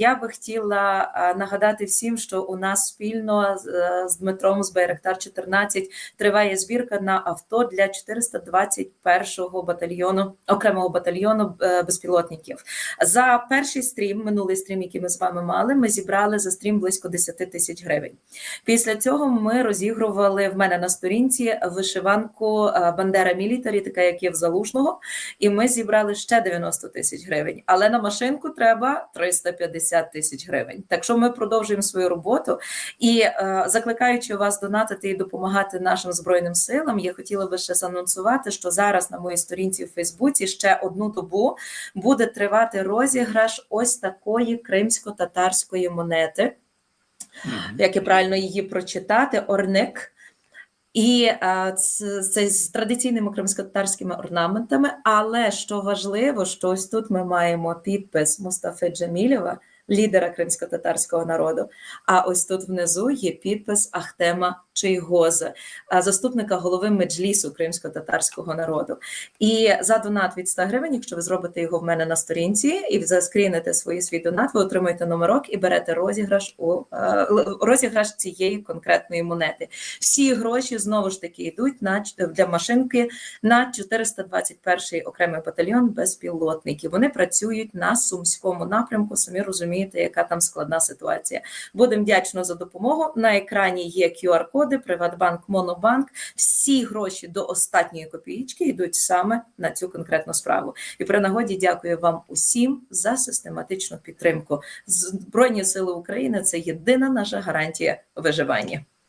Я би хотіла нагадати всім, що у нас спільно з, е, Дмитром з Байрактар 14 триває збірка на авто для 421-го батальйону окремого батальйону е, безпілотників. За перший стрім, минулий стрім, який ми з вами мали, ми зібрали за стрім близько 10 тисяч гривень. Після цього ми розігрували в мене на сторінці вишиванку е, Бандера Мілітарі, така як є в Залужного, і ми зібрали ще 90 тисяч гривень. Але на машинку треба 350 тисяч гривень. Так що ми продовжуємо свою роботу і е, закликаючи вас донатити і допомагати нашим збройним силам, я хотіла би ще анонсувати, що зараз на моїй сторінці в Фейсбуці ще одну добу буде тривати розіграш ось такої кримсько-татарської монети як і правильно її прочитати, орник. І а, це, це з традиційними кримськотарськими орнаментами. Але що важливо, що ось тут ми маємо підпис Мустафи Джамілєва, лідера кримсько-татарського народу. А ось тут внизу є підпис Ахтема Чийгоза, заступника голови меджлісу кримсько-татарського народу. І за донат від 100 гривень, якщо ви зробите його в мене на сторінці і заскріните свої свій донат, ви отримаєте номерок і берете розіграш у е, розіграш цієї конкретної монети. Всі гроші знову ж таки йдуть на для машинки на 421 окремий батальйон безпілотників. Вони працюють на сумському напрямку. Самі розумієте, яка там складна ситуація. Будемо вдячно за допомогу. На екрані є QR-коди, Приватбанк, Монобанк. Всі гроші до останньої копійки йдуть саме на цю конкретну справу. І при нагоді дякую вам усім за систематичну підтримку. Збройні сили України це єдина наша гарантія виживання.